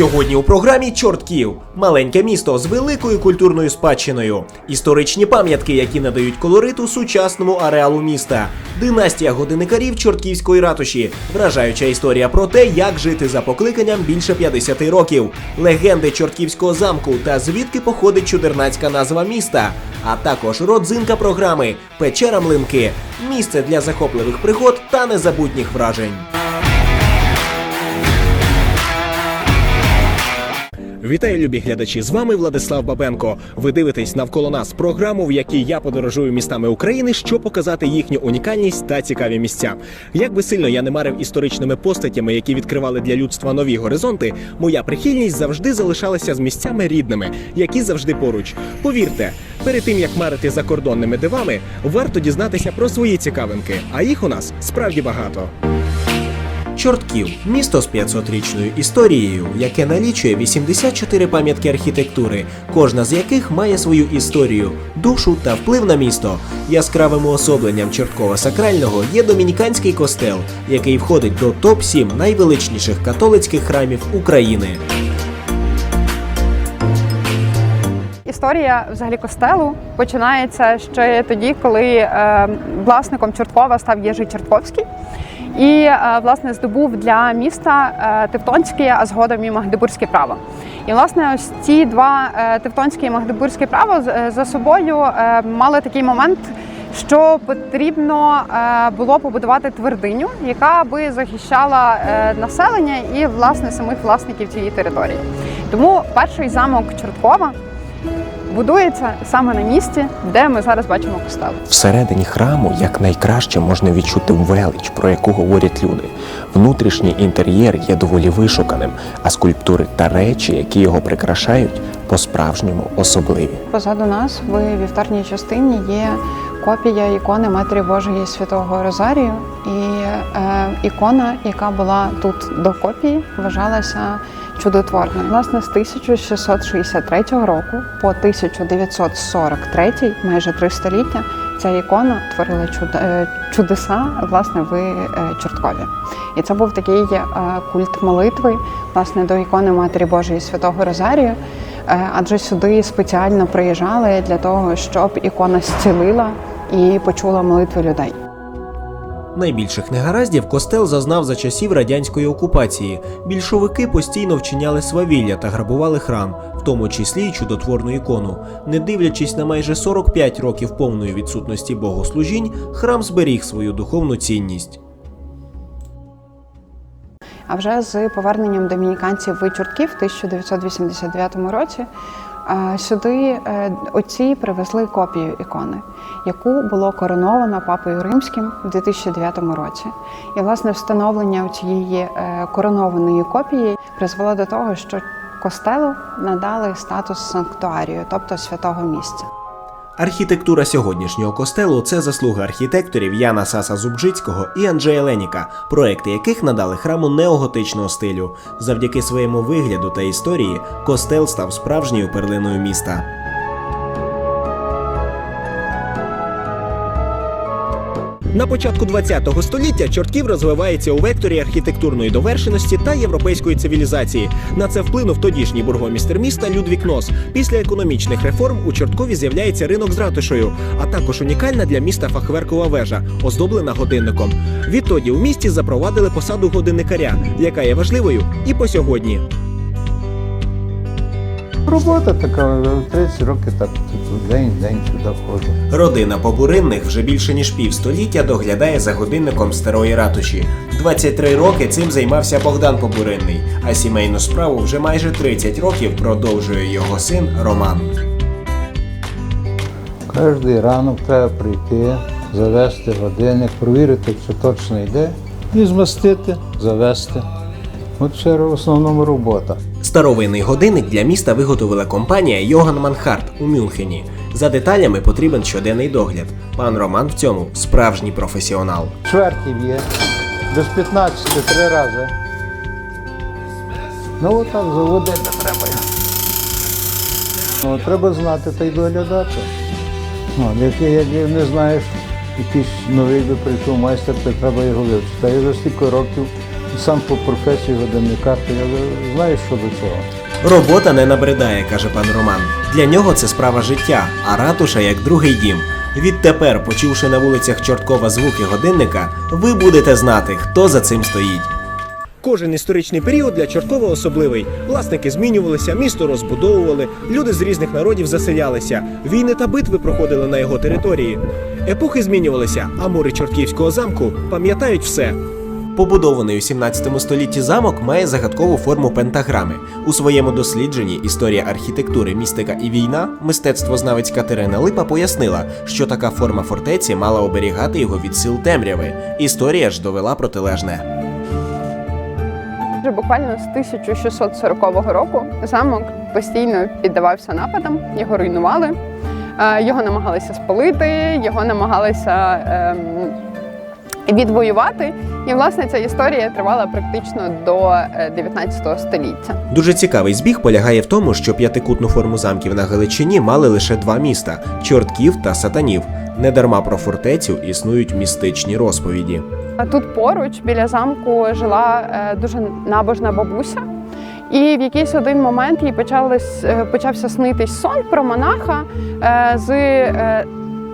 Сьогодні у програмі Чортків маленьке місто з великою культурною спадщиною, історичні пам'ятки, які надають колориту сучасному ареалу міста, династія годинникарів Чортківської ратуші, вражаюча історія про те, як жити за покликанням більше 50 років, легенди Чортківського замку та звідки походить чудернацька назва міста, а також родзинка програми Печера Млинки місце для захопливих пригод та незабутніх вражень. Вітаю, любі глядачі! З вами Владислав Бабенко. Ви дивитесь навколо нас програму, в якій я подорожую містами України, щоб показати їхню унікальність та цікаві місця. Як би сильно я не марив історичними постатями, які відкривали для людства нові горизонти, моя прихильність завжди залишалася з місцями рідними, які завжди поруч. Повірте, перед тим як марити закордонними дивами, варто дізнатися про свої цікавинки, а їх у нас справді багато. Чортків місто з 500-річною історією, яке налічує 84 пам'ятки архітектури, кожна з яких має свою історію, душу та вплив на місто. Яскравим уособленням Чорткова сакрального є домініканський костел, який входить до топ-7 найвеличніших католицьких храмів України. Історія взагалі костелу починається ще тоді, коли е, власником Чорткова став Єжий Чортковський. І е, власне здобув для міста е, Тевтонське, а згодом і Магдебурзьке право. І власне ось ці два е, Тевтонське і Магдебурзьке право за собою мали такий момент, що потрібно було побудувати твердиню, яка би захищала населення і власне самих власників цієї території. Тому перший замок Чорткова будується саме на місці, де ми зараз бачимо костел. Всередині храму якнайкраще можна відчути велич, про яку говорять люди. Внутрішній інтер'єр є доволі вишуканим, а скульптури та речі, які його прикрашають, по-справжньому особливі. Позаду нас в вівторній частині є копія ікони Матері Божої Святого Розарію. І е, ікона, яка була тут до копії, вважалася чудотворною. Власне, з 1663 року по 1943, майже три століття, ця ікона творила е, чудеса власне в е, Чорткові. І це був такий е, культ молитви власне до ікони Матері Божої Святого Розарію. Адже сюди спеціально приїжджали для того, щоб ікона зцілила і почула молитви людей. Найбільших негараздів костел зазнав за часів радянської окупації. Більшовики постійно вчиняли свавілля та грабували храм, в тому числі й чудотворну ікону. Не дивлячись на майже 45 років повної відсутності богослужінь, храм зберіг свою духовну цінність. А вже з поверненням домініканців в Чортків в 1989 році сюди е, отці привезли копію ікони, яку було короновано папою римським в 2009 році. І власне встановлення цієї е, коронованої копії призвело до того, що костелу надали статус санктуарію, тобто святого місця. Архітектура сьогоднішнього костелу це заслуга архітекторів Яна Саса Зубжицького і Анджея Леніка, проекти яких надали храму неоготичного стилю. Завдяки своєму вигляду та історії костел став справжньою перлиною міста. На початку ХХ століття Чортків розвивається у векторі архітектурної довершеності та європейської цивілізації. На це вплинув тодішній бургомістер міста Людвік Нос. Після економічних реформ у Чорткові з'являється ринок з ратушею, а також унікальна для міста фахверкова вежа, оздоблена годинником. Відтоді у місті запровадили посаду годинникаря, яка є важливою і по сьогодні. Робота така, 30 років так день, день сюди ходжу. Родина Побуринних вже більше ніж півстоліття доглядає за годинником старої ратуші. 23 роки цим займався Богдан Побуринний, а сімейну справу вже майже 30 років продовжує його син Роман. Кожний ранок треба прийти, завести годинник, провірити, чи точно йде, і змастити, завести. От це в основному робота. Старовинний годинник для міста виготовила компанія Йоган Манхарт у Мюнхені. За деталями потрібен щоденний догляд. Пан Роман в цьому справжній професіонал. Чвертів є, без 15 три рази. Ну отак заводити треба. Ну, треба знати та й доглядати. Ну, як, як не знаєш, якийсь новий би прийшов майстер, то треба його вивчити. Я за стільки років Сам по професії годинника, то я знаю, що до чого. Робота не набридає, каже пан Роман. Для нього це справа життя, а ратуша як другий дім. Відтепер, почувши на вулицях Чорткова звуки годинника, ви будете знати, хто за цим стоїть. Кожен історичний період для Чорткова особливий. Власники змінювалися, місто розбудовували, люди з різних народів заселялися, війни та битви проходили на його території. Епохи змінювалися, а мури Чортківського замку пам'ятають все. Побудований у 17 столітті замок має загадкову форму пентаграми. У своєму дослідженні Історія архітектури, містика і війна мистецтвознавець Катерина Липа пояснила, що така форма фортеці мала оберігати його від сил темряви. Історія ж довела протилежне. Вже буквально з 1640 року замок постійно піддавався нападам, його руйнували, е, його намагалися спалити, його намагалися ем, відвоювати. І власне ця історія тривала практично до е, 19 століття. Дуже цікавий збіг полягає в тому, що п'ятикутну форму замків на Галичині мали лише два міста чортків та сатанів. Недарма про фортецю існують містичні розповіді. Тут поруч біля замку жила е, дуже набожна бабуся. І в якийсь один момент їй почалось, е, почався снитись сон про монаха е, з е,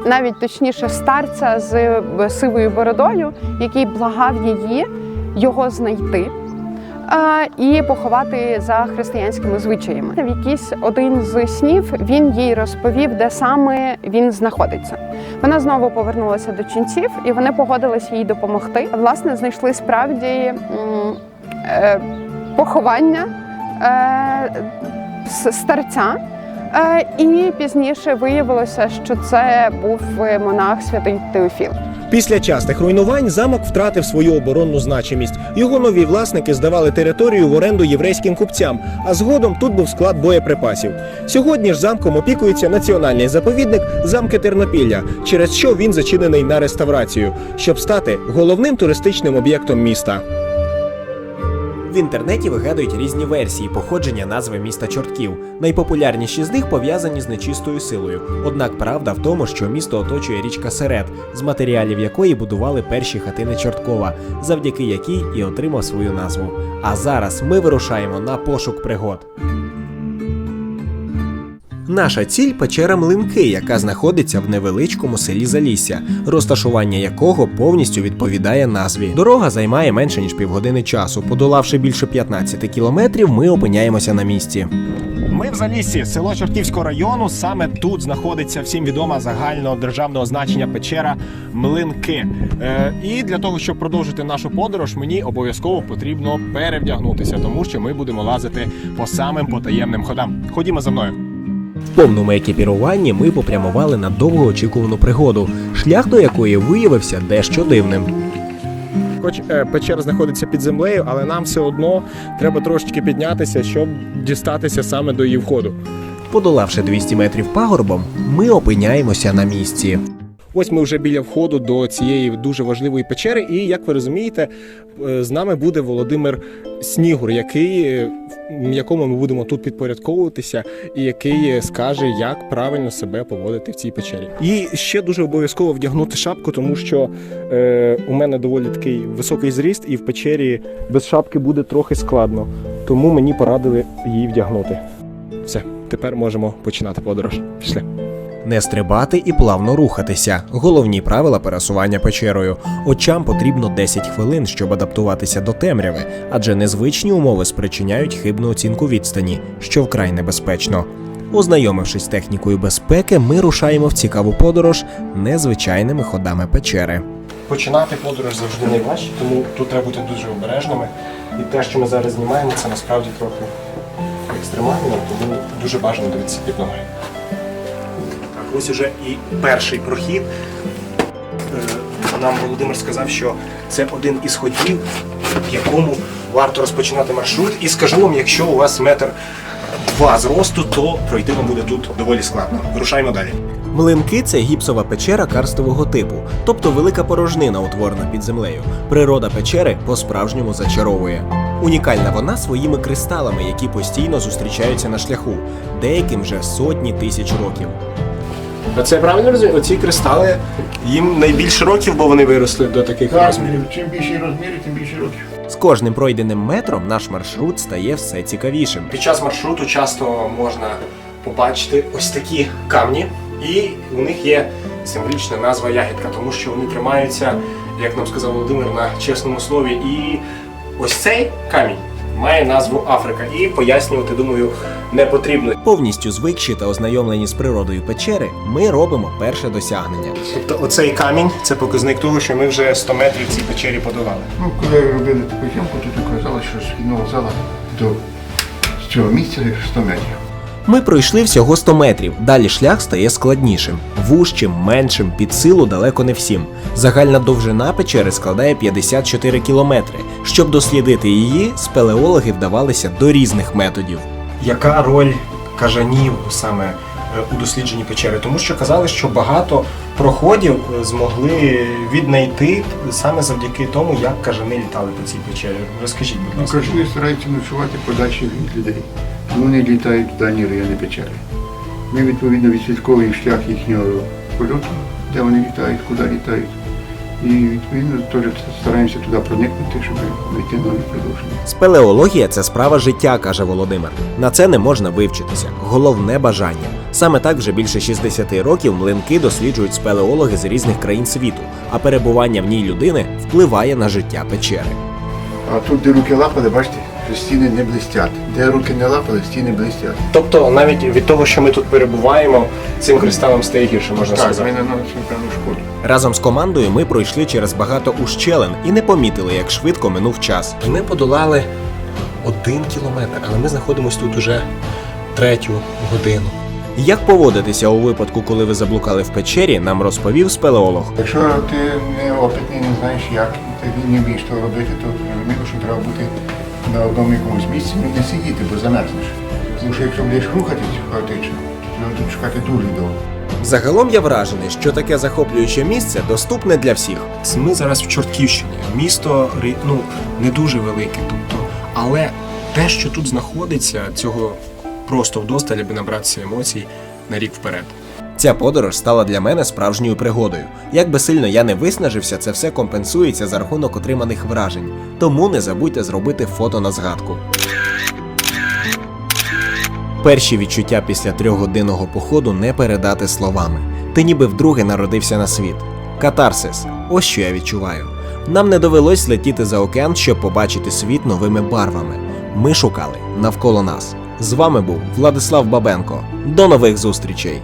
навіть точніше старця з е, сивою бородою, який благав її його знайти. е, І поховати за християнськими звичаями. В якийсь один з снів він їй розповів, де саме він знаходиться. Вона знову повернулася до ченців, і вони погодилися їй допомогти. Власне, знайшли справді е, поховання старця. Е, і пізніше виявилося, що це був е, монах святий Теофіл. Після частих руйнувань замок втратив свою оборонну значимість. Його нові власники здавали територію в оренду єврейським купцям, а згодом тут був склад боєприпасів. Сьогодні ж замком опікується національний заповідник замки Тернопілля, через що він зачинений на реставрацію, щоб стати головним туристичним об'єктом міста. В інтернеті вигадують різні версії походження назви міста Чортків. Найпопулярніші з них пов'язані з нечистою силою. Однак правда в тому, що місто оточує річка Серед, з матеріалів якої будували перші хатини Чорткова, завдяки якій і отримав свою назву. А зараз ми вирушаємо на пошук пригод. Наша ціль печера Млинки, яка знаходиться в невеличкому селі Залісся, розташування якого повністю відповідає назві. Дорога займає менше ніж півгодини часу. Подолавши більше 15 кілометрів, ми опиняємося на місці. Ми в Заліссі, село Чортківського району. Саме тут знаходиться всім відома загального державного значення печера Млинки. Е, і для того, щоб продовжити нашу подорож, мені обов'язково потрібно перевдягнутися, тому що ми будемо лазити по самим потаємним ходам. Ходімо за мною. В повному екіпіруванні ми попрямували на довгоочікувану пригоду, шлях до якої виявився дещо дивним. Хоч е, печера знаходиться під землею, але нам все одно треба трошечки піднятися, щоб дістатися саме до її входу. Подолавши 200 метрів пагорбом, ми опиняємося на місці. Ось ми вже біля входу до цієї дуже важливої печери, і як ви розумієте, е, з нами буде Володимир Снігур, який, е, якому ми будемо тут підпорядковуватися, і який скаже, як правильно себе поводити в цій печері. І ще дуже обов'язково вдягнути шапку, тому що е, у мене доволі такий високий зріст, і в печері без шапки буде трохи складно. Тому мені порадили її вдягнути. Все, тепер можемо починати подорож. Пішли. Не стрибати і плавно рухатися. Головні правила пересування печерою. Очам потрібно 10 хвилин, щоб адаптуватися до темряви, адже незвичні умови спричиняють хибну оцінку відстані, що вкрай небезпечно. Ознайомившись з технікою безпеки, ми рушаємо в цікаву подорож незвичайними ходами печери. Починати подорож завжди найважче, тому тут треба бути дуже обережними. І те, що ми зараз знімаємо, це насправді трохи екстремально, тому дуже бажано дивитися під ноги. Ось уже і перший прохід. Е, Нам Володимир сказав, що це один із ходів, в якому варто розпочинати маршрут. І скажу вам, якщо у вас метр два зросту, то пройти вам буде тут доволі складно. Вирушаємо далі. Млинки це гіпсова печера карстового типу, тобто велика порожнина, утворена під землею. Природа печери по-справжньому зачаровує. Унікальна вона своїми кристалами, які постійно зустрічаються на шляху, деяким вже сотні тисяч років. Це правильно розумію? Оці кристали їм найбільше років, бо вони виросли до таких Так, чим більші розміри, тим більше років. З кожним пройденим метром наш маршрут стає все цікавішим. Під час маршруту часто можна побачити ось такі камні, і у них є символічна назва ягідка, тому що вони тримаються, як нам сказав Володимир, на чесному слові. І ось цей камінь має назву Африка. І пояснювати, думаю, не потрібно. Повністю звикші та ознайомлені з природою печери, ми робимо перше досягнення. Тобто, оцей камінь це показник того, що ми вже 100 метрів цій печері подолали. Ну, коли робили таку зйомку, то казали, що з фінного зала до цього місця 100 метрів. Ми пройшли всього 100 метрів. Далі шлях стає складнішим, вужчим, меншим, під силу далеко не всім. Загальна довжина печери складає 54 кілометри. Щоб дослідити її, спелеологи вдавалися до різних методів. Яка роль кажанів саме е, у дослідженні печери? Тому що казали, що багато проходів е, змогли віднайти саме завдяки тому, як кажани літали по цій печері. Розкажіть, будь Ну, ласка. кажуть, стараються ночувати подальше від людей. Вони літають в дальні райони печери. Ми відповідно відслідковуємо шлях їхнього польоту, де вони літають, куди літають. І відповідно теж стараємося туди проникнути, щоб знайти нові продовження. Спелеологія це справа життя, каже Володимир. На це не можна вивчитися. Головне бажання. Саме так вже більше 60 років млинки досліджують спелеологи з різних країн світу, а перебування в ній людини впливає на життя печери. А тут, де руки лапали, бачите, стіни не блистять. Де руки не лапали, стіни блистять. Тобто, навіть від того, що ми тут перебуваємо, цим кристалам стає гірше, можна Так, ми наносимо певну шкоду. Разом з командою ми пройшли через багато ущелин і не помітили, як швидко минув час. Ми подолали один кілометр, але ми знаходимося тут уже третю годину. Як поводитися у випадку, коли ви заблукали в печері, нам розповів спелеолог. Якщо ти не опитний, не знаєш як, і ти не вмієш що робити, то зрозуміло, що треба бути на одному якомусь місці, ну не сидіти, бо замерзнеш. Тому що якщо будеш рухатись хаотично, то треба тут шукати дуже довго. Загалом я вражений, що таке захоплююче місце доступне для всіх. Ми зараз в Чортківщині. Місто ну, не дуже велике, тобто, але те, що тут знаходиться, цього просто вдосталь, аби набратися емоцій на рік вперед. Ця подорож стала для мене справжньою пригодою. Як би сильно я не виснажився, це все компенсується за рахунок отриманих вражень. Тому не забудьте зробити фото на згадку. Перші відчуття після трьохгодинного походу не передати словами. Ти ніби вдруге народився на світ. Катарсис ось що я відчуваю. Нам не довелось летіти за океан, щоб побачити світ новими барвами. Ми шукали навколо нас. З вами був Владислав Бабенко. До нових зустрічей!